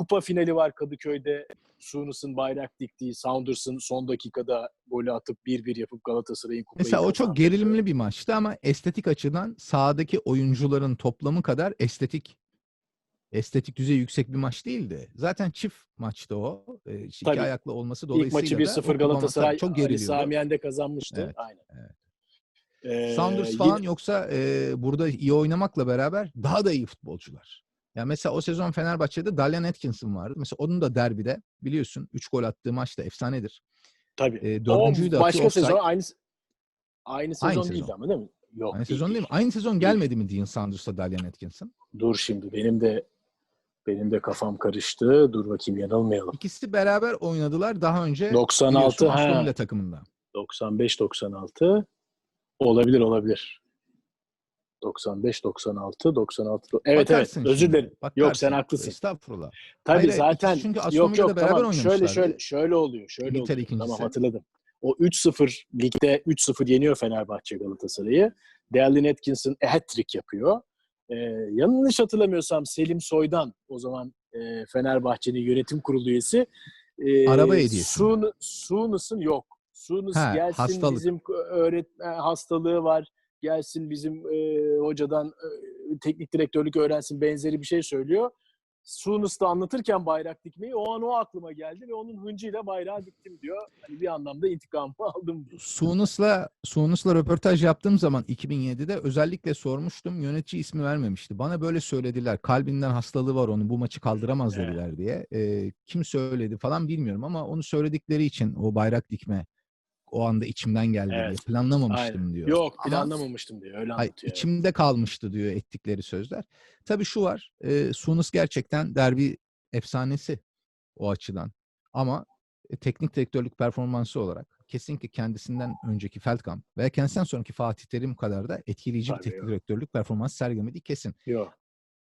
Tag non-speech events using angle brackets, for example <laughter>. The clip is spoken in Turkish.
kupa finali var Kadıköy'de. Sunus'un bayrak diktiği, Saunders'ın son dakikada golü atıp 1-1 yapıp Galatasaray'ın kupayı Mesela o çok gerilimli bir maçtı ama estetik açıdan sahadaki oyuncuların toplamı kadar estetik estetik düzey yüksek bir maç değildi. Zaten çift maçtı o. Ee, iki Tabii. ayaklı olması İlk dolayısıyla maçı da o 1-0 kupa Galatasaray maçı çok Ali. Sami Yen'de kazanmıştı. Evet, Aynen. evet. Ee, Sounders yine- falan yoksa e, burada iyi oynamakla beraber daha da iyi futbolcular. Ya mesela o sezon Fenerbahçe'de Dalian Atkinson vardı. Mesela onun da derbide biliyorsun 3 gol attığı maçta efsanedir. Tabii. E, dördüncüyü de başka offside. sezon aynı aynı sezon Aynı değildi sezon. ama değil mi? Yok. Aynı değil, sezon değil mi? Aynı sezon gelmedi mi Dean Sanders'la Dalian Atkinson? Dur şimdi benim de benim de kafam karıştı. Dur bakayım yanılmayalım. İkisi beraber oynadılar daha önce 96 biliyorsun Aston ha. Takımında. 95 96 olabilir olabilir. 95 96 96 Evet Bakarsın evet özür şimdi, dilerim. Yok sen bakarsın. haklısın. Estağfurullah. Tabii Hayır, zaten çünkü yok yok beraber tamam şöyle şöyle şöyle oluyor. Şöyle İngiltere oluyor. Tamam ikincisi. hatırladım. O 3-0 ligde 3-0 yeniyor Fenerbahçe Galatasaray'ı. Dallin Atkinson e, hat-trick yapıyor. Ee, yanlış hatırlamıyorsam Selim Soydan o zaman e, Fenerbahçe'nin yönetim kurulu üyesi. E, Araba hediyesi Sun, Sunus'un yok. Sunus Ha, gelsin hastalık. bizim öğretmen hastalığı var. Gelsin bizim e, hocadan e, teknik direktörlük öğrensin benzeri bir şey söylüyor. Sunus da anlatırken bayrak dikmeyi o an o aklıma geldi ve onun hıncıyla bayrağı diktim diyor. Hani bir anlamda intikamımı <laughs> aldım diyor. Sunus'la Sunus'la röportaj yaptığım zaman 2007'de özellikle sormuştum. Yönetici ismi vermemişti. Bana böyle söylediler. Kalbinden hastalığı var onu bu maçı kaldıramaz dediler diye. Ee, kim söyledi falan bilmiyorum ama onu söyledikleri için o bayrak dikme o anda içimden geldi diye Evet. planlamamıştım Aynen. diyor. Yok Ama- planlamamıştım diyor. Öyle Hayır, anlatıyor. içimde kalmıştı diyor ettikleri sözler. Tabii şu var. E, Sunus gerçekten derbi efsanesi o açıdan. Ama e, teknik direktörlük performansı olarak kesinlikle kendisinden önceki Feldkamp veya kendisinden sonraki Fatih Terim kadar da etkileyici bir Tabii, teknik yok. direktörlük performansı sergilemediği kesin. Yok.